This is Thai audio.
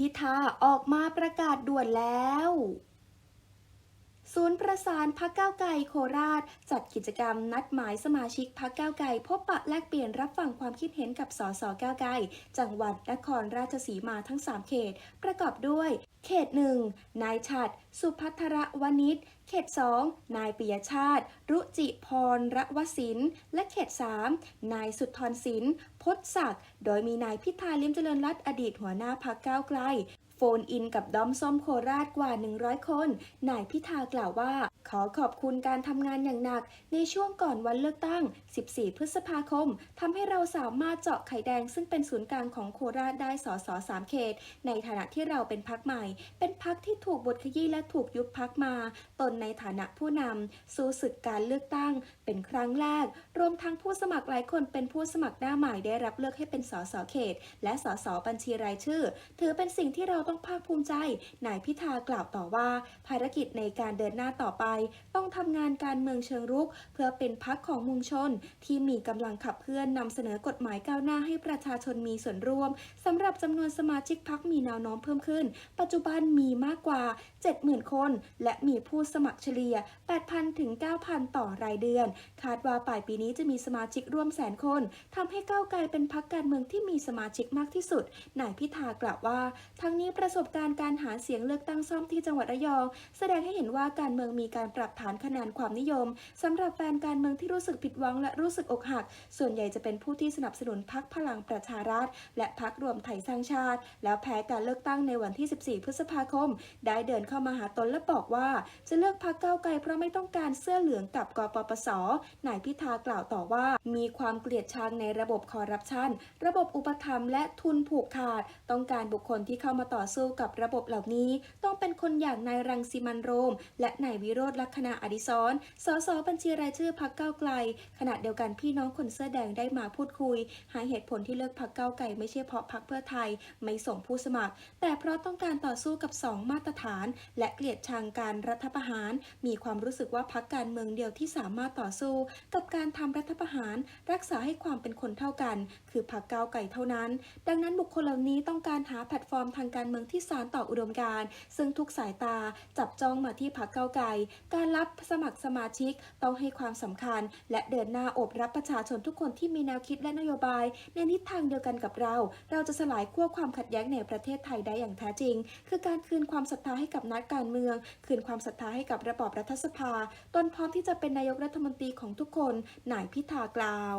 พิธาออกมาประกาศด่วนแล้ว นย์ประสานพักเก้าไกลโคราช จัดกิจกรรมนัดหมายสมาชิกพักเก้าไกลพบปะแลกเปลี่ยนรับฟังความคิดเห็นกับสสก้าไกลจังหวัดนครราชสีมาทั้ง 3 เขต ประกอบด้วย เขต1นายฉัดสุพัทรวณิชเขต 2 นายปิยชาติ รุจิพรระวศิน และเขต 3 นายสุทธรศินพศศักดิ์ โดยมีนายพิธาลิมเจริญรัตอดีตหัวหน้าพักก้าไกล ฟนอินกับดอมส้มโคราชกว่า 100 คน นายพิธากล่าวว่า ขอขอบคุณการทำงานอย่างหนัก ในช่วงก่อนวันเลือกตั้ง 14 พฤษภาคม ทำให้เราสามารถเจาะไข่แดงซึ่งเป็นศูนย์กลางของโคราชได้สสสามเขต ในฐานะที่เราเป็นพักใหม่ เป็นพักที่ถูกบทขยี้และถูกยุบพักมา ตนในฐานะผู้นำสู้ศึกการเลือกตั้ง เป็นครั้งแรก รวมทั้งผู้สมัครหลายคนเป็นผู้สมัครหน้าใหม่ได้รับเลือกให้เป็นสสเขต และสสบัญชีรายชื่อ ถือเป็นสิ่งที่เราต้องภาคภูมิใจ นายพิธากล่าวต่อว่า ภารกิจในการเดินหน้าต่อไป ต้องทำงานการเมืองเชิงรุก เพื่อเป็นพักของมุงชน ที่มีกำลังขับเคลื่อนนำเสนอกฎหมายก้าวหน้าให้ประชาชนมีส่วนร่วมสำหรับจำนวนสมาชิกพักมีแนวโน้มเพิ่มขึ้น ปัจจุบันมีมากกว่า 70,000 คน และมีผู้สมัครเฉลี่ย 8,000 ถึง 9,000 ต่อรายเดือน คาดว่าปลายปีนี้จะมีสมาชิกร่วมแสนคนทำให้ก้าวไกลเป็นพักการเมืองที่มีสมาชิกมากที่สุดนายพิธากล่าวว่า ทั้งนี้ประสบการณ์การหาเสียงเลือกตั้งซ่อมที่จังหวัดระยอง แสดงให้เห็นว่าการเมืองมีการปรับฐานคะแนนความนิยมสำหรับแฟนการเมืองที่รู้สึกผิดหวังและรู้สึกอกหัก ส่วนใหญ่จะเป็นผู้ที่สนับสนุนพักพลังประชารัฐ และพักรวมไทยสร้างชาติ แล้วแพ้การเลือกตั้งในวันที่ 14 พฤษภาคม ได้เดินเข้ามาหาตนและบอกว่า จะเลือกพักเก้าไกลเพราะไม่ต้องการเสื้อเหลืองกับกปปสนายพิธากล่าวต่อว่า มีความเกลียดชังในระบบคอร์รัปชันระบบอุปถัมภ์และทุนผูกขาด ต้องการบุคคลที่เข้ามาต่อสู้กับระบบเหล่านี้ ต้องเป็นคนอย่างนายรังสิมันโรม และนายวิโรธลักษณะอดิศรสสบัญชีรายชื่อพักก้าไกล ขณะเดียวกันพี่น้องคนเสื้อแดงได้มาพูดคุย หาเหตุผลที่เลือกพักก้าไกลไม่ใช่เพราะพักเพื่อไทยไม่ส่งผู้สมัคร แต่เพราะต้องการต่อสู้กับ 2 มาตรฐาน และเกลียดชังการรัฐประหาร มีความรู้สึกว่าพักการเมืองเดียวที่สามารถต่อสู้ กับการทำรัฐประหาร รักษาให้ความเป็นคนเท่ากัน คือพักก้าไกลเท่านั้น ดังนั้นบุคคลเหล่านี้ต้องการหาแพลตฟอร์มทางการเมืองที่สานต่ออุดมการณ์ ซึ่งทุกสายตาจับจ้องมาที่พักก้าไกล การรับสมัครสมาชิกต้องให้ความสำคัญ และเดินหน้าอบรับประชาชนทุกคนที่มีแนวคิดและนโยบาย ในทิศทางเดียวกันกับเรา เราจะสลายขั้วความขัดแย้งในประเทศไทยได้อย่างแท้จริง คือการคืนความศรัทธาให้กับนักการเมือง คืนความศรัทธาให้กับระบอบรัฐสภา ตนพร้อมที่จะเป็นนายกรัฐมนตรีของทุกคน นายพิธากล่าว